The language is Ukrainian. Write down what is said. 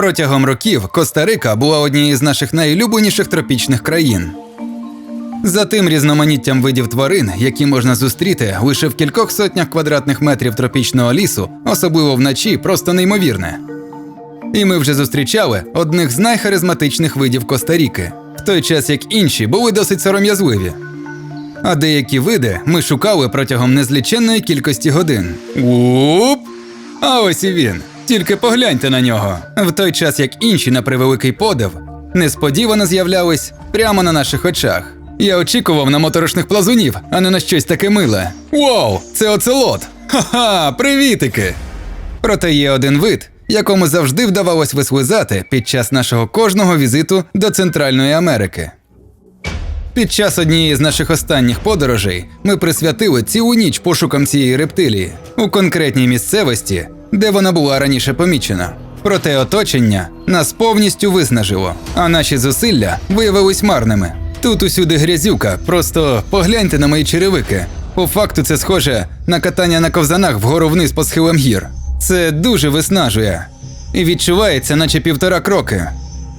Протягом років Коста-Рика була однією з наших найулюбленіших тропічних країн. За тим різноманіттям видів тварин, які можна зустріти лише в кількох сотнях квадратних метрів тропічного лісу, особливо вночі, просто неймовірне. І ми вже зустрічали одних з найхаризматичних видів Коста-Ріки, в той час як інші були досить сором'язливі. А деякі види ми шукали протягом незліченної кількості годин. Уп! А ось і він. Тільки погляньте на нього. В той час як інші на превеликий подив несподівано з'являлись прямо на наших очах. Я очікував на моторошних плазунів, а не на щось таке миле. Вау, це оцелот! Ха-ха, привітики! Проте є один вид, якому завжди вдавалось вислизати під час нашого кожного візиту до Центральної Америки. Під час однієї з наших останніх подорожей ми присвятили цілу ніч пошукам цієї рептилії у конкретній місцевості, де вона була раніше помічена. Проте оточення нас повністю виснажило, а наші зусилля виявились марними. Тут усюди грязюка, просто погляньте на мої черевики. По факту це схоже на катання на ковзанах вгору вниз по схилам гір. Це дуже виснажує. І відчувається, наче півтора кроки.